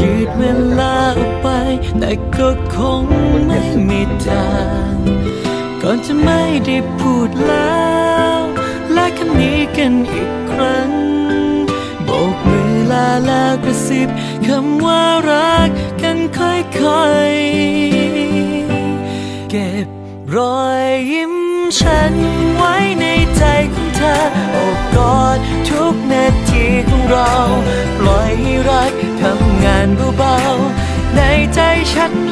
ยืดเวลาออกไป แต่ก็คงไม่มีทางก่อนจะไม่ได้พูดแล้ว และคำนี้กันอีกครั้งโบกมือลาแล้วกระซิบคำว่ารักกันค่อยๆ เก็บรอยยิ้มฉันไว้ในใจของเธอโอบกอดทุกนาทีของเรา ปล่อยให้รัก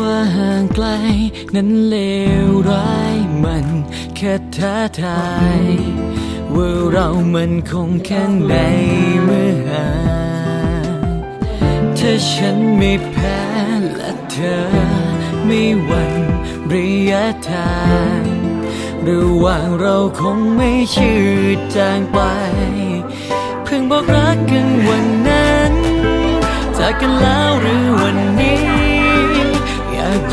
ว่าห่างไกล นั้นเลวร้ายมันแค่ท้าทาย ว่าเรามันคงแค่ในเมื่อห่างถ้าฉันไม่แพ้และเธอ ไม่หวั่นระยะทางระหว่างเราคงไม่ชืดจางไป เพิ่งบอกรักกันวันนั้นจากกันแล้วหรือวันนี้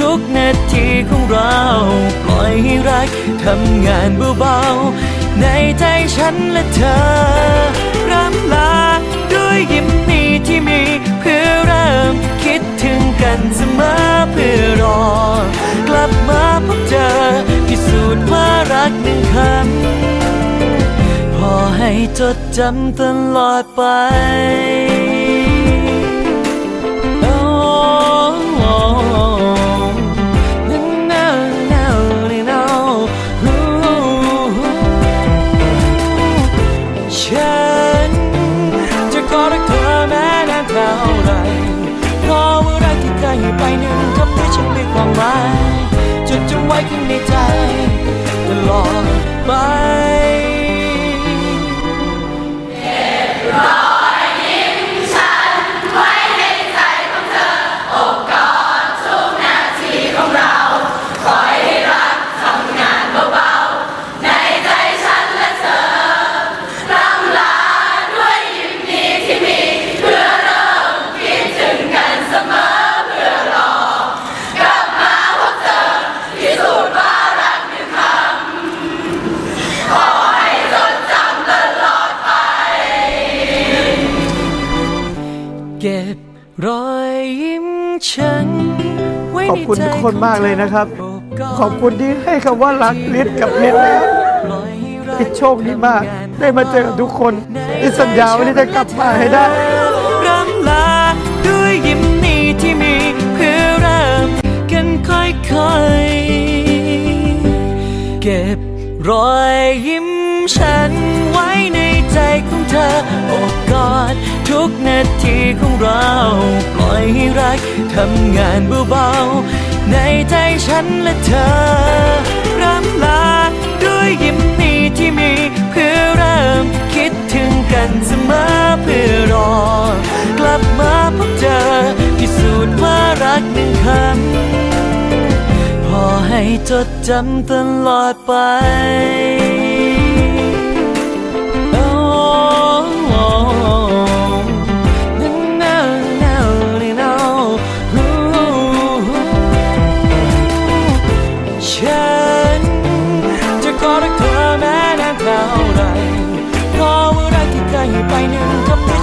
ทุกนาทีของเรา ปล่อยให้รักทำงานเบาๆ ในใจฉันและเธอรำลาด้วยยิ้มนี้ที่มี เพื่อเริ่มคิดถึงกันเสมอเพื่อรอ กลับมาพบเจอ พิสูจน์ว่ารักหนึ่งคำพอให้จดจำตลอดไป ฉัน จะขอรักเธอแม้นานเท่าไรเพราะว่ารักที่ใคยให้ไปหนึ่งคำที่ฉันมีความหมายจดจำไว้ข้างในใจ ตลอดไป ยยิ้มฉันไว้ขอบคุณในใจทุกคนมากเลยนะครับโอบกดขอบคุณที่ให้คำว่ารักลิศกับลิศนะปล่อยให้รักลิศโชคดีมาก ได้มาเจอกับทุกคนลิศสัญญาว่าลิศจะกลับมาให้ได้รำลาด้วยยิ้มนี้ที่มีเพื่อเริ่มกันค่อยๆเก็บรอยยิ้ม ทุกนาทีของเรา ปล่อยให้รักทำงานเบาๆ ในใจฉันและเธอรำลาด้วยยิ้มนี้ที่มี เพื่อเริ่มคิดถึงกันเสมอเพื่อรอ กลับมาพบเจอพิสูจน์ว่ารักหนึ่งคำพอให้จดจำตลอดไป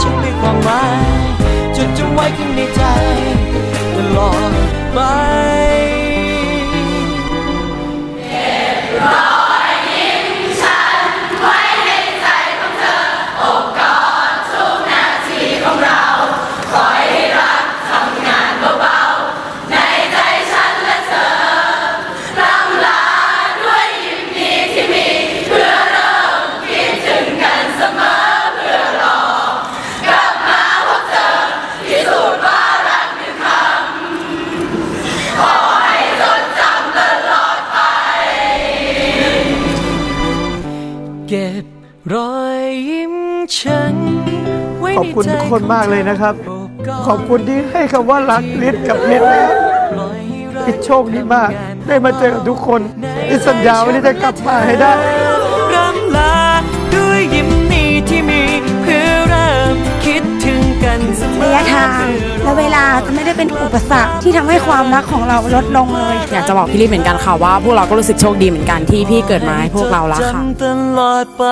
ฉันมีความหมายจนจำไว้ข้างในใจตลอดไป อยยิ้มฉันไว้ขอบคุณในใจทุกคนมากเลยนะครับโอบกดขอบคุณที่ให้คำว่ารักลิศกับลิศนะครับปล่อยให้รักลิศโชคดีมาก ได้มาเจอกับทุกคนลิศสัญญาว่าลิศจะกลับมาให้ได้รำลาด้วยยิ้มนี้ที่มีเพื่อเริ่มคิดถึงกันเสมอระยะทางและเวลาจะ ไม่ได้เป็นอุปสรรคที่ทำให้ความรักของเราลดลงเลย อยากจะบอกพี่ลิศเหมือนกันค่ะว่า พวกเราก็รู้สึกโชคดีเหมือนกันที่พี่เกิดมาให้พวกเราแล้วค่ะจำตลอดไป